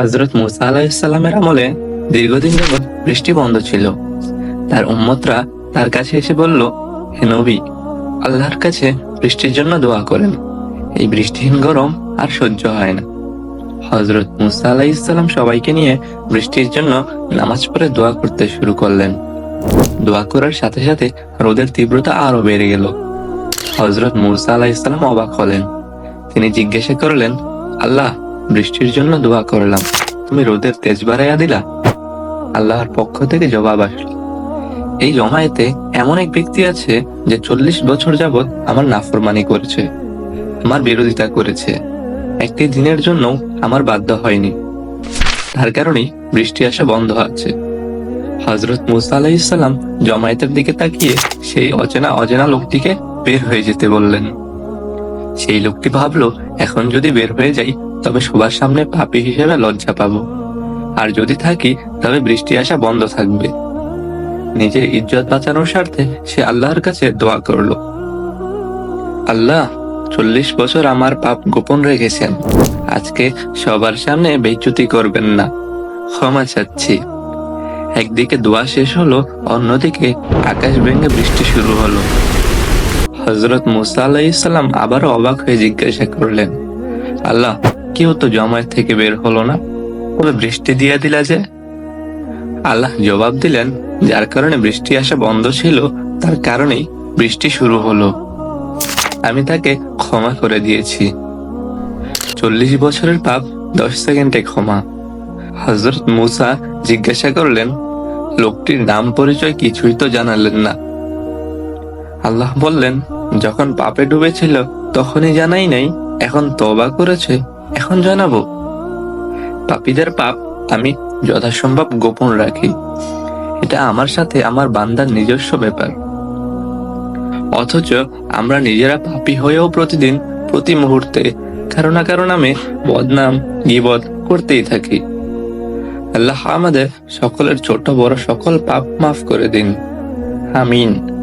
হজরত মুসা আলাহিসাল্লামের আমলে দীর্ঘদিন যাবৎ বৃষ্টি বন্ধ ছিল। তার উম্মতরা তার কাছে এসে বলল, হে নবী, আল্লাহর কাছে বৃষ্টির জন্য দোয়া করেন। এই বৃষ্টিহীন গরম আর সহ্য হয় না। হজরত মুসা আলাহিসাল্লাম সবাইকে নিয়ে বৃষ্টির জন্য নামাজ পড়ে দোয়া করতে শুরু করলেন। দোয়া করার সাথে সাথে রোদের তীব্রতা আরও বেড়ে গেল। হজরত মুসা আলাহিসাল্লাম অবাক হলেন। তিনি জিজ্ঞাসা করলেন, আল্লাহ বৃষ্টির জন্য দোয়া করলাম। তুমি রোদের তেজ বাড়াইয়া দিলা। আল্লাহর পক্ষ থেকে জবাব আসলো। এই জমায়েতে এমন এক ব্যক্তি আছে যে চল্লিশ বছর যাবৎ আমার নাফরমানি করেছে, আমার বিরোধিতা করেছে। একটি দিনের জন্য আমার বাধ্য হয়নি। তার কারণেই বৃষ্টি আসা বন্ধ আছে। হজরত মুসা আলাইসাল্লাম জমায়েতের দিকে তাকিয়ে সেই অচেনা অজেনা লোকটিকে বের হয়ে যেতে বললেন। সেই লোকটি ভাবলো, এখন যদি বের হয়ে যাই তবে সবার সামনে পাপী হিসেবে লজ্জা পাবো। আর যদি থাকি, তবে বৃষ্টি আসা বন্ধ থাকবে। নিজের ইজ্জত বাঁচানোর স্বার্থে সে আল্লাহর কাছে দোয়া করল। আল্লাহ, চল্লিশ বছর আমার পাপ গোপন রেখেছেন। আজকে সবার সামনে বেচ্যুতি করবেন না। ক্ষমা চাচ্ছি। একদিকে দোয়া শেষ হলো, অন্যদিকে আকাশ ভেঙে বৃষ্টি শুরু হলো। হজরত মুসা আলাইসাল্লাম আবারও অবাক হয়ে জিজ্ঞাসা করলেন, আল্লাহ কেউ তো জমায়েত থেকে বের হলো না। তবে বৃষ্টি দিয়ে দিলা যে। আল্লাহ জবাব দিলেন, যার কারণে বৃষ্টি আসা বন্ধ ছিল, তার কারণেই বৃষ্টি শুরু হলো। আমি তাকে ক্ষমা করে দিয়েছি। চল্লিশ বছরের পাপ, দশ সেকেন্ডে ক্ষমা। হজরত মুসা জিজ্ঞাসা করলেন, লোকটির নাম পরিচয় কিছুই তো জানালেন না। আল্লাহ বললেন, যখন পাপে ডুবেছিল, তখনই জানাই নাই, এখন তবা করেছে। এখন জানাব। পাপীদের পাপ আমি যথাসম্ভব গোপন রাখি। এটা আমার সাথে আমার বান্দার নিজস্ব ব্যাপার। অথচ আমরা নিজেরা পাপী হয়েও প্রতিদিন, প্রতি মুহূর্তে, কারও না কারও নামে বদনাম, গিবদ করতেই থাকি। আল্লাহ আমাদের সকলের ছোট বড় সকল পাপ মাফ করে দিন। আমিন।